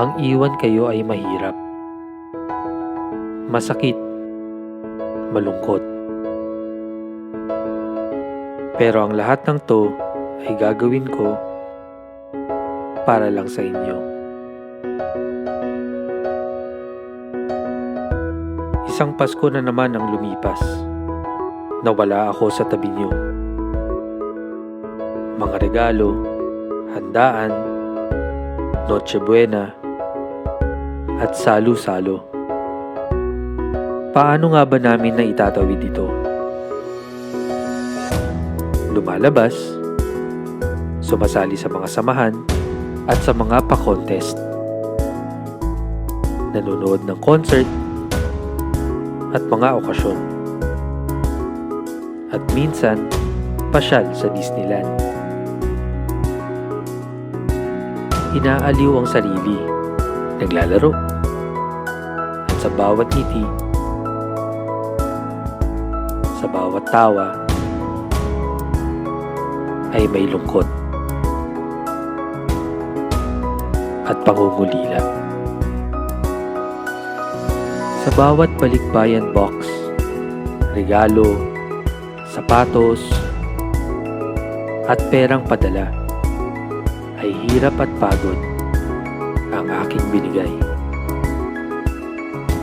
ang iwan kayo ay mahirap. Masakit. Malungkot. Pero ang lahat ng to ay gagawin ko para lang sa inyo. Isang Pasko na naman ang lumipas. Nawala ako sa tabi niyo. Mga regalo, handaan, Noche Buena, at salo-salo. Paano nga ba namin na itatawid ito? Lumalabas, sumasali sa mga samahan, at sa mga pa-contest. Nanonood ng concert, at mga okasyon. At minsan, pasyal sa Disneyland. Inaaliw ang sarili, naglalaro, sa bawat ngiti, sa bawat tawa, ay may lungkot at pangungulila. Sa bawat balikbayan box, regalo, sapatos, at perang padala, ay hirap at pagod ang aking binigay.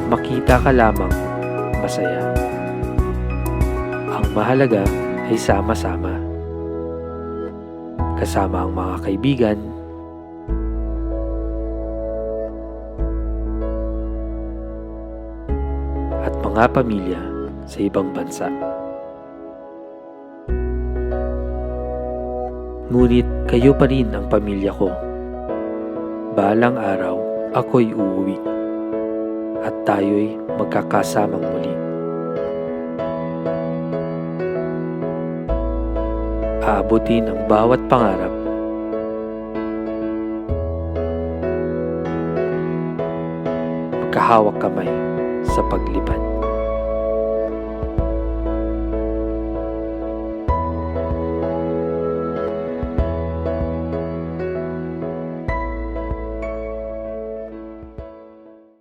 Makita ka lamang masaya. Ang mahalaga ay sama-sama. Kasama ang mga kaibigan, at mga pamilya sa ibang bansa. Ngunit kayo pa rin ang pamilya ko. Balang araw, ako'y uuwi. At tayo'y magkakasamang muli. Aabutin ang bawat pangarap. Magkahawak kamay sa paglipad.